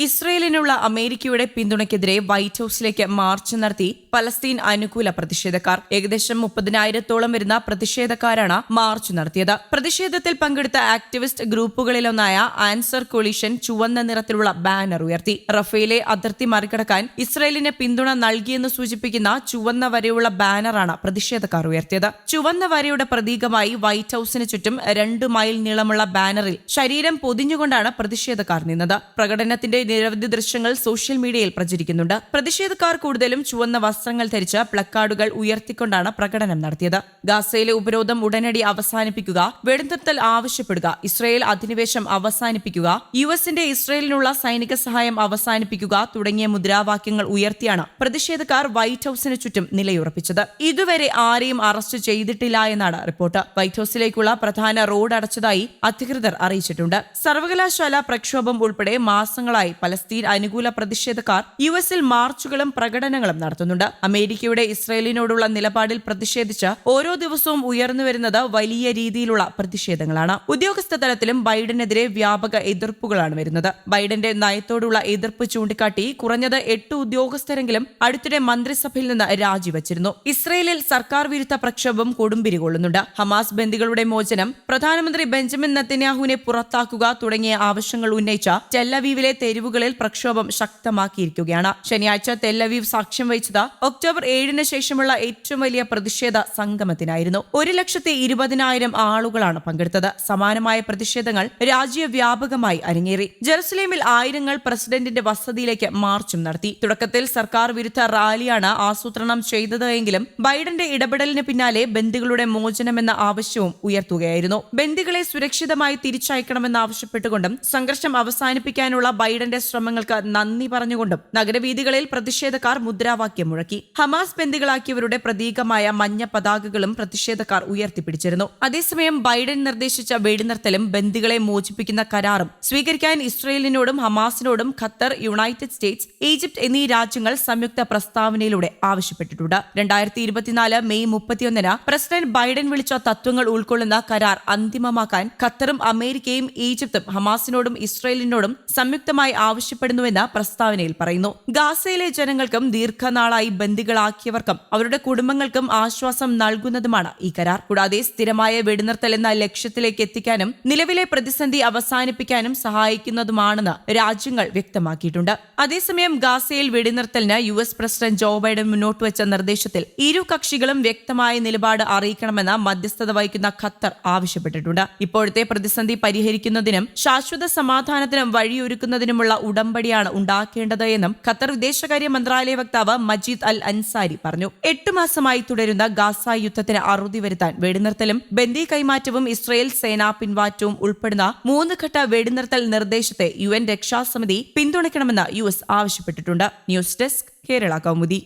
ഇസ്രയേലിനുള്ള അമേരിക്കയുടെ പിന്തുണയ്ക്കെതിരെ വൈറ്റ് ഹൌസിലേക്ക് മാർച്ച് നടത്തി പലസ്തീൻ അനുകൂല പ്രതിഷേധക്കാർ. ഏകദേശം മുപ്പതിനായിരത്തോളം വരുന്ന പ്രതിഷേധക്കാരാണ് മാർച്ച് നടത്തിയത്. പ്രതിഷേധത്തിൽ പങ്കെടുത്ത ആക്ടിവിസ്റ്റ് ഗ്രൂപ്പുകളിലൊന്നായ ആൻസർ കൊളീഷൻ ചുവന്ന നിറത്തിലുള്ള ബാനർ ഉയർത്തി. റഫേലെ അതിർത്തി മറികടക്കാൻ ഇസ്രയേലിന് പിന്തുണ നൽകിയെന്ന് സൂചിപ്പിക്കുന്ന ചുവന്ന വരെയുള്ള ബാനറാണ് പ്രതിഷേധക്കാർ ഉയർത്തിയത്. ചുവന്ന വരയുടെ പ്രതീകമായി വൈറ്റ് ഹൌസിന് ചുറ്റും രണ്ട് മൈൽ നീളമുള്ള ബാനറിൽ ശരീരം പൊതിഞ്ഞുകൊണ്ടാണ് പ്രതിഷേധക്കാർ നിന്നത്. പ്രകടനത്തിന്റെ നിരവധി ദൃശ്യങ്ങൾ സോഷ്യൽ മീഡിയയിൽ പ്രചരിക്കുന്നുണ്ട്. പ്രതിഷേധക്കാർ കൂടുതലും ചുവന്ന വസ്ത്രങ്ങൾ ധരിച്ച് പ്ലക്കാർഡുകൾ ഉയർത്തിക്കൊണ്ടാണ് പ്രകടനം നടത്തിയത്. ഗാസയിലെ ഉപരോധം ഉടനടി അവസാനിപ്പിക്കുക വെടിനിർത്തൽ ആവശ്യപ്പെടുക ഇസ്രയേൽ അധിനിവേശം അവസാനിപ്പിക്കുക യു എസിന്റെ ഇസ്രയേലിനുള്ള സൈനിക സഹായം അവസാനിപ്പിക്കുക തുടങ്ങിയ മുദ്രാവാക്യങ്ങൾ ഉയർത്തിയാണ് പ്രതിഷേധക്കാർ വൈറ്റ് ഹൌസിന് ചുറ്റും നിലയുറപ്പിച്ചത്. ഇതുവരെ ആരെയും അറസ്റ്റ് ചെയ്തിട്ടില്ല എന്നാണ് റിപ്പോർട്ട്. വൈറ്റ് ഹൌസിലേക്കുള്ള പ്രധാന റോഡ് അടച്ചതായി അധികൃതർ അറിയിച്ചിട്ടുണ്ട്. സർവകലാശാല പ്രക്ഷോഭം ഉൾപ്പെടെ മാസങ്ങളായി പലസ്തീൻ അനുകൂല പ്രതിഷേധക്കാർ യു എസിൽ മാർച്ചുകളും പ്രകടനങ്ങളും നടത്തുന്നുണ്ട്. അമേരിക്കയുടെ ഇസ്രയേലിനോടുള്ള നിലപാടിൽ പ്രതിഷേധിച്ച് ഓരോ ദിവസവും ഉയർന്നുവരുന്നത് വലിയ രീതിയിലുള്ള പ്രതിഷേധങ്ങളാണ്. ഉദ്യോഗസ്ഥ തലത്തിലും ബൈഡനെതിരെ വ്യാപക എതിർപ്പുകളാണ് വരുന്നത്. ബൈഡന്റെ നയത്തോടുള്ള എതിർപ്പ് ചൂണ്ടിക്കാട്ടി കുറഞ്ഞത് എട്ട് ഉദ്യോഗസ്ഥരെങ്കിലും അടുത്തിടെ മന്ത്രിസഭയിൽ നിന്ന് രാജിവച്ചിരുന്നു. ഇസ്രയേലിൽ സർക്കാർ വിരുദ്ധ പ്രക്ഷോഭം കൊടുമ്പിരി കൊള്ളുന്നുണ്ട് ഹമാസ് ബന്ദികളുടെ മോചനം പ്രധാനമന്ത്രി ബെഞ്ചമിൻ നത്തന്യാഹുവിനെ പുറത്താക്കുക തുടങ്ങിയ ആവശ്യങ്ങൾ ഉന്നയിച്ച ടെല്ലവീവിലെ തെരുവുകളിൽ പ്രക്ഷോഭം ശക്തമാക്കിയിരിക്കുകയാണ്. ശനിയാഴ്ച തെല്ലവീവ് സാക്ഷ്യം വഹിച്ചത് ഒക്ടോബർ ഏഴിന് ശേഷമുള്ള ഏറ്റവും വലിയ പ്രതിഷേധ സംഗമത്തിനായിരുന്നു. ഒരു ലക്ഷത്തി ഇരുപതിനായിരം ആളുകളാണ് പങ്കെടുത്തത്. സമാനമായ പ്രതിഷേധങ്ങൾ രാജ്യവ്യാപകമായി അരങ്ങേറി. ജെറുസലേമിൽ ആയിരങ്ങൾ പ്രസിഡന്റിന്റെ വസതിയിലേക്ക് മാർച്ചും നടത്തി. തുടക്കത്തിൽ സർക്കാർ വിരുദ്ധ റാലിയാണ് ആസൂത്രണം ചെയ്തത് എങ്കിലും ബൈഡന്റെ ഇടപെടലിന് പിന്നാലെ ബന്ദികളുടെ മോചനമെന്ന ആവശ്യവും ഉയർത്തുകയായിരുന്നു. ബന്ദികളെ സുരക്ഷിതമായി തിരിച്ചയക്കണമെന്നാവശ്യപ്പെട്ടുകൊണ്ടും സംഘർഷം അവസാനിപ്പിക്കാനുള്ള ബൈഡന്റെ ശ്രമങ്ങൾക്ക് നന്ദി പറഞ്ഞുകൊണ്ടും നഗരവീഥികളിൽ പ്രതിഷേധക്കാർ മുദ്രാവാക്യം മുഴക്കി. ഹമാസ് ബന്ദികളാക്കിയവരുടെ പ്രതീകമായ മഞ്ഞ പതാകകളും പ്രതിഷേധക്കാർ ഉയർത്തിപ്പിടിച്ചിരുന്നു. അതേസമയം ബൈഡൻ നിർദ്ദേശിച്ച വെടിനിർത്തലും ബന്ദികളെ മോചിപ്പിക്കുന്ന കരാറും സ്വീകരിക്കാൻ ഇസ്രയേലിനോടും ഹമാസിനോടും ഖത്തർ യുണൈറ്റഡ് സ്റ്റേറ്റ്സ് ഈജിപ്ത് എന്നീ രാജ്യങ്ങൾ സംയുക്ത പ്രസ്താവനയിലൂടെ ആവശ്യപ്പെട്ടിട്ടുണ്ട്. രണ്ടായിരത്തി ഇരുപത്തിനാല് മെയ് മുപ്പത്തിയൊന്നിന് പ്രസിഡന്റ് ബൈഡൻ വിളിച്ച തത്വങ്ങൾ ഉൾക്കൊള്ളുന്ന കരാർ അന്തിമമാക്കാൻ ഖത്തറും അമേരിക്കയും ഈജിപ്തും ഹമാസിനോടും ഇസ്രയേലിനോടും സംയുക്തമായി ആവശ്യപ്പെടുന്നുവെന്ന് പ്രസ്താവനയിൽ പറയുന്നു. ഗാസയിലെ ജനങ്ങൾക്കും ദീർഘനാളായി ബന്ദികളാക്കിയവർക്കും അവരുടെ കുടുംബങ്ങൾക്കും ആശ്വാസം നൽകുന്നതുമാണ് ഈ കരാർ. കൂടാതെ സ്ഥിരമായ വെടിനിർത്തൽ എന്ന ലക്ഷ്യത്തിലേക്ക് എത്തിക്കാനും നിലവിലെ പ്രതിസന്ധി അവസാനിപ്പിക്കാനും സഹായിക്കുന്നതുമാണെന്ന് രാജ്യങ്ങൾ വ്യക്തമാക്കിയിട്ടുണ്ട്. അതേസമയം ഗാസയിൽ വെടിനിർത്തലിന് U S president Joe Biden മുന്നോട്ട് വെച്ച നിർദ്ദേശത്തിൽ ഇരു കക്ഷികളും വ്യക്തമായ നിലപാട് അറിയിക്കണമെന്ന് മധ്യസ്ഥത വഹിക്കുന്ന ഖത്തർ ആവശ്യപ്പെട്ടിട്ടുണ്ട്. ഇപ്പോഴത്തെ പ്രതിസന്ധി പരിഹരിക്കുന്നതിനും ശാശ്വത സമാധാനത്തിനും വഴിയൊരുക്കുന്നതിനുമുള്ള ഉടമ്പടിയാണ് ഉണ്ടാക്കേണ്ടത് എന്നും ഖത്തർ വിദേശകാര്യ മന്ത്രാലയ വക്താവ് മജീദ് അൽ അൻസാരി പറഞ്ഞു എട്ട് മാസമായി തുടരുന്ന ഗാസ യുദ്ധത്തിന് അറുതി വരുത്താൻ വെടിനിർത്തലും ബന്ദി കൈമാറ്റവും ഇസ്രയേൽ സേനാ പിൻവാറ്റവും ഉൾപ്പെടുന്ന മൂന്ന് ഘട്ട വെടിനിർത്തൽ നിർദ്ദേശത്തെ യു എൻ രക്ഷാസമിതി പിന്തുണയ്ക്കണമെന്ന് യു എസ് ആവശ്യപ്പെട്ടിട്ടുണ്ട്. News desk Kerala Kaumudi.